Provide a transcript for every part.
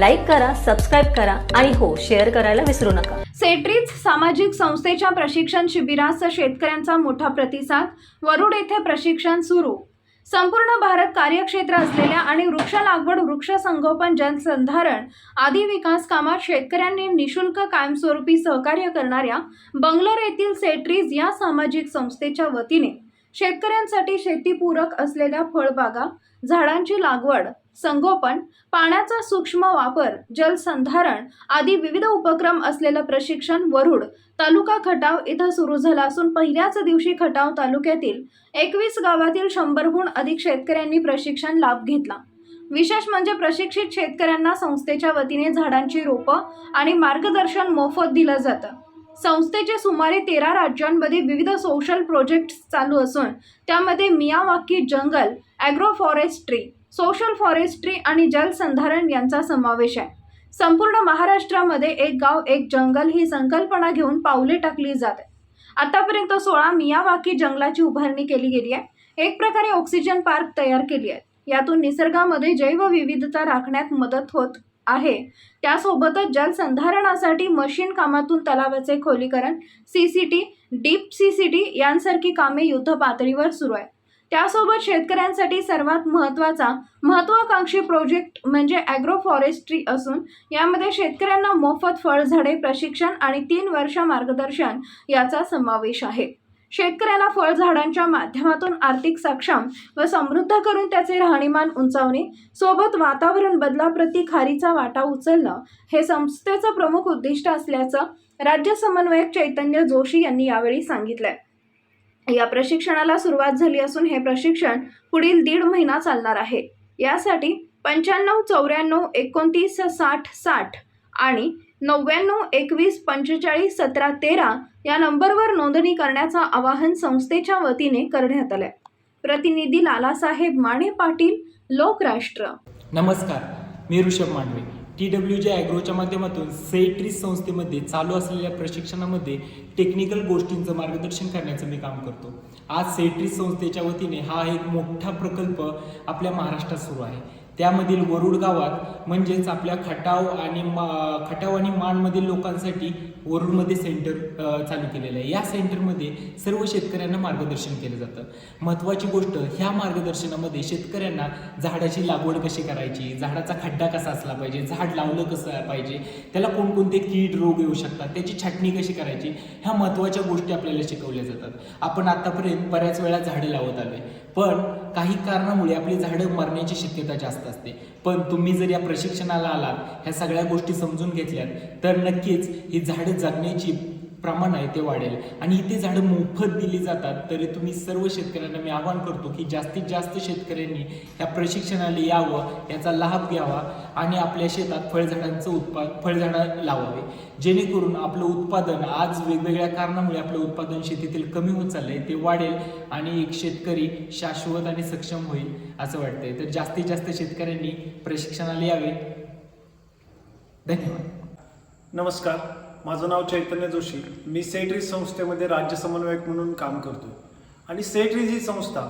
Like करा subscribe करा आणि हो शेअर करायला विसरू नका. सेट्रीज सामाजिक संस्थेच्या प्रशिक्षण शिबिरास शेतकऱ्यांचा मोठा प्रतिसाद. वरुड येथे प्रशिक्षण सुरू. संपूर्ण भारत कार्यक्षेत्र असलेल्या आणि वृक्ष लागवड वृक्ष संगोपन जलसंधारण आदी विकास कामात शेतकऱ्यांनी निशुल्क कायमस्वरूपी सहकार्य करणाऱ्या बंगलोर येथील सेट्रीज या सामाजिक संस्थेच्या वतीने शेतकऱ्यांसाठी शेतीपूरक असलेल्या फळबागा झाडांची लागवड संगोपन पाण्याचा सूक्ष्म वापर जलसंधारण आदी विविध उपक्रम असलेलं प्रशिक्षण वरुड तालुका खटाव इथं सुरू झालं असून पहिल्याच दिवशी खटाव तालुक्यातील एकवीस गावातील शंभरहून अधिक शेतकऱ्यांनी प्रशिक्षण लाभ घेतला. विशेष म्हणजे प्रशिक्षित शेतकऱ्यांना संस्थेच्या वतीने झाडांची रोपं आणि मार्गदर्शन मोफत दिलं जातं. संस्थेचे सुमारे तेरा राज्यांमध्ये विविध सोशल प्रोजेक्ट्स चालू असून त्यामध्ये मियावाकी जंगल ॲग्रो फॉरेस्ट्री सोशल फॉरेस्ट्री आणि जलसंधारण यांचा समावेश आहे. संपूर्ण महाराष्ट्रामध्ये एक गाव एक जंगल ही संकल्पना घेऊन पावले टाकली जाते. आतापर्यंत सोळा मियावाकी जंगलाची उभारणी केली गेली आहे. एक प्रकारे ऑक्सिजन पार्क तयार केली आहे. यातून निसर्गामध्ये जैवविविधता राखण्यात मदत होत आहे. त्यासोबतच जलसंधारणासाठी मशीन कामातून तलावाचे खोलीकरण C C T deep C C T यांसारखी कामे युद्ध पातळीवर सुरू आहे. त्यासोबत शेतकऱ्यांसाठी सर्वात महत्त्वाचा महत्त्वाकांक्षी प्रोजेक्ट म्हणजे ॲग्रो फॉरेस्ट्री असून यामध्ये शेतकऱ्यांना मोफत फळझाडे प्रशिक्षण आणि तीन वर्ष मार्गदर्शन याचा समावेश आहे. शेतकऱ्यांना फळझाडांच्या माध्यमातून आर्थिक सक्षम व समृद्ध करून त्याचे राहणीमान उंचावणे सोबत वातावरण बदलाप्रती खारीचा वाटा उचलणं हे संस्थेचं प्रमुख उद्दिष्ट असल्याचं राज्य समन्वयक चैतन्य जोशी यांनी यावेळी सांगितलंय. या प्रशिक्षणाला सुरुवात झाली असून हे प्रशिक्षण पुढील दीड महिना चालणार आहे. यासाठी पंच्याण्णव चौऱ्याण्णव एकोणतीस साठ साठ आणि नव्याण्णव एकवीस पंचेचाळीस सतरा तेरा या नंबरवर नोंदणी करण्याचं आवाहन संस्थेच्या वतीने करण्यात आलंय. प्रतिनिधी लालासाहेब माने पाटील लोकराष्ट्र. नमस्कार मी Rishabh Mandve. T W J ॲग्रोच्या माध्यमातून सेट्रीस संस्थेमध्ये चालू असलेल्या प्रशिक्षणामध्ये टेक्निकल गोष्टींचं मार्गदर्शन करण्याचं मी काम करतो. आज सेट्रीस संस्थेच्या वतीने हा एक मोठा प्रकल्प आपल्या महाराष्ट्रात सुरू आहे. त्यामधील वरुड गावात म्हणजेच आपल्या खटाव आणि मा खटाव आणि माणमधील लोकांसाठी वरुडमध्ये सेंटर चालू केलेलं आहे. या सेंटरमध्ये सर्व शेतकऱ्यांना मार्गदर्शन केलं जातं. महत्त्वाची गोष्ट ह्या मार्गदर्शनामध्ये शेतकऱ्यांना झाडाची लागवड कशी करायची? झाडाचा खड्डा कसा असला पाहिजे? झाड लावलं कसं पाहिजे? त्याला कोणकोणते कीड रोग येऊ शकतात? त्याची छाटणी कशी करायची? ह्या महत्त्वाच्या गोष्टी आपल्याला शिकवल्या जातात. आपण आतापर्यंत बऱ्याच वेळा झाडं लावत आलोय. पण काही कारणामुळे आपली झाडं मरण्याची शक्यता जास्त असते. पण तुम्ही जर या प्रशिक्षणाला आलात ह्या सगळ्या गोष्टी समजून घेतल्यात तर नक्कीच ही झाडं जगण्याची प्रमाण आहे ते वाढेल. आणि इथे झाडं मोफत दिली जातात तरी तुम्ही सर्व शेतकऱ्यांना मी आवाहन करतो की जास्तीत जास्त शेतकऱ्यांनी या प्रशिक्षणाला यावं याचा लाभ घ्यावा आणि आपल्या शेतात फळझाडांचं उत्पा फळझाडं लावावे. जेणेकरून आपलं उत्पादन आज वेगवेगळ्या कारणामुळे आपलं उत्पादन शेतीतील कमी होत चाललंय ते वाढेल आणि एक शेतकरी शाश्वत आणि सक्षम होईल असं वाटतंय. तर जास्तीत जास्त शेतकऱ्यांनी प्रशिक्षणाला यावे. धन्यवाद. नमस्कार. माझं नाव चैतन्य जोशी. मी सेट्रीज संस्थेमध्ये राज्य समन्वयक म्हणून काम करतो आणि सेट्रीज ही संस्था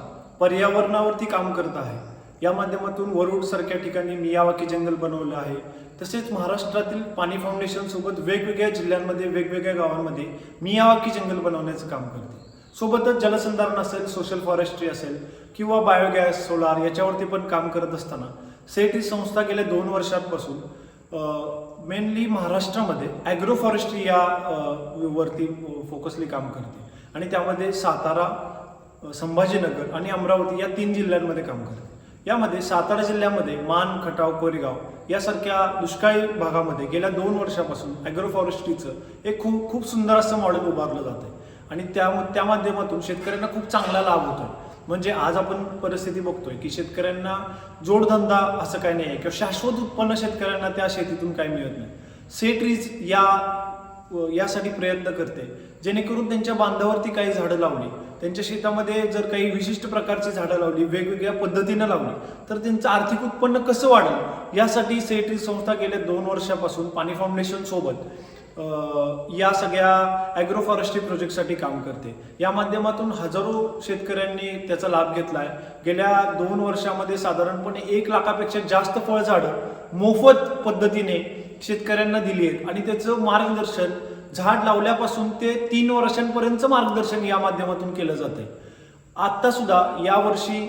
पर्यावरणावरती काम करत आहे. या माध्यमातून वरुडसारख्या ठिकाणी मियावाकी जंगल बनवलं आहे. तसेच महाराष्ट्रातील पाणी फाउंडेशनसोबत वेगवेगळ्या जिल्ह्यांमध्ये वेगवेगळ्या गावांमध्ये मियावाकी जंगल बनवण्याचं काम करते. सोबतच जलसंधारण असेल सोशल फॉरेस्ट्री असेल किंवा बायोगॅस सोलार याच्यावरती पण काम करत असताना सेट संस्था गेल्या दोन वर्षांपासून मेनली महाराष्ट्रामध्ये ॲग्रो फॉरेस्ट्री या वरती फोकसली काम करते. आणि त्यामध्ये सातारा संभाजीनगर आणि अमरावती या तीन जिल्ह्यांमध्ये काम करते. यामध्ये सातारा जिल्ह्यामध्ये मान खटाव कोरेगाव यासारख्या दुष्काळी भागामध्ये गेल्या दोन वर्षापासून ॲग्रो फॉरेस्ट्रीचं एक खूप खूप सुंदर असं मॉडेल उभारलं जात आहे आणि त्या त्या माध्यमातून शेतकऱ्यांना खूप चांगला लाभ होतो म्हणजे आज आपण परिस्थिती बघतोय की शेतकऱ्यांना जोडधंदा असं काही नाही आहे किंवा शाश्वत उत्पन्न शेतकऱ्यांना त्या शेतीतून काही मिळत नाही. सेट्रीज या यासाठी प्रयत्न करते. जेणेकरून त्यांच्या बांधावरती काही झाडं लावली त्यांच्या शेतामध्ये जर काही विशिष्ट प्रकारची झाडं लावली वेगवेगळ्या पद्धतीनं लावली तर त्यांचं आर्थिक उत्पन्न कसं वाढेल? यासाठी सेट्रीज संस्था गेल्या दोन वर्षापासून पाणी फाउंडेशन सोबत या सगळ्या ॲग्रो फॉरेस्ट्री प्रोजेक्टसाठी काम करते. या माध्यमातून हजारो शेतकऱ्यांनी त्याचा लाभ घेतला आहे गेल्या दोन वर्षामध्ये साधारणपणे एक लाखापेक्षा जास्त फळझाडं मोफत पद्धतीने शेतकऱ्यांना दिली आहेत. आणि त्याचं मार्गदर्शन झाड लावल्यापासून ते तीन वर्षांपर्यंतचं मार्गदर्शन या माध्यमातून केलं जातं आत्ता सुद्धा यावर्षी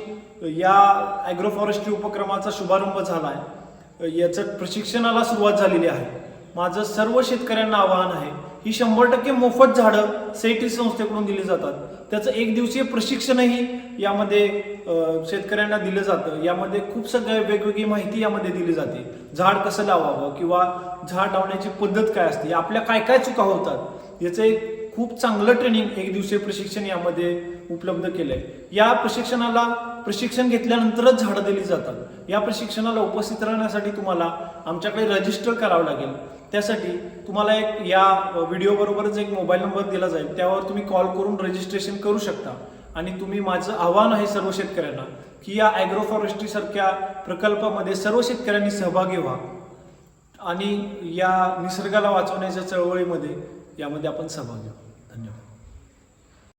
या ॲग्रो फॉरेस्ट्री उपक्रमाचा शुभारंभ झाला आहे याचं प्रशिक्षणाला सुरुवात झालेली आहे. माझं सर्व शेतकऱ्यांना आवाहन आहे. ही शंभर टक्के मोफत झाडं सेटी संस्थेकडून दिली जातात. त्याचं एक दिवसीय प्रशिक्षणही यामध्ये शेतकऱ्यांना दिलं जातं. यामध्ये खूप सगळ्या वेगवेगळी माहिती यामध्ये दिली जाते. झाड कसं लावावं किंवा झाड लावण्याची पद्धत काय असते आपल्या काय काय चुका होतात याचं एक खूप चांगलं ट्रेनिंग एक दिवसीय प्रशिक्षण यामध्ये उपलब्ध केलंय. या प्रशिक्षणाला प्रशिक्षण घेतल्यानंतरच झाडं दिली जातात. या प्रशिक्षणाला उपस्थित राहण्यासाठी तुम्हाला आमच्याकडे रजिस्टर करावं लागेल. त्यासाठी तुम्हाला एक या व्हिडिओबरोबरच एक मोबाईल नंबर दिला जाईल. त्यावर तुम्ही कॉल करून रजिस्ट्रेशन करू शकता. आणि तुम्ही माझं आव्हान आहे सर्व शेतकऱ्यांना की या ॲग्रो प्रकल्पामध्ये सर्व शेतकऱ्यांनी सहभागी व्हा. आणि या निसर्गाला वाचवण्याच्या चळवळीमध्ये यामध्ये आपण सहभागी व्हा.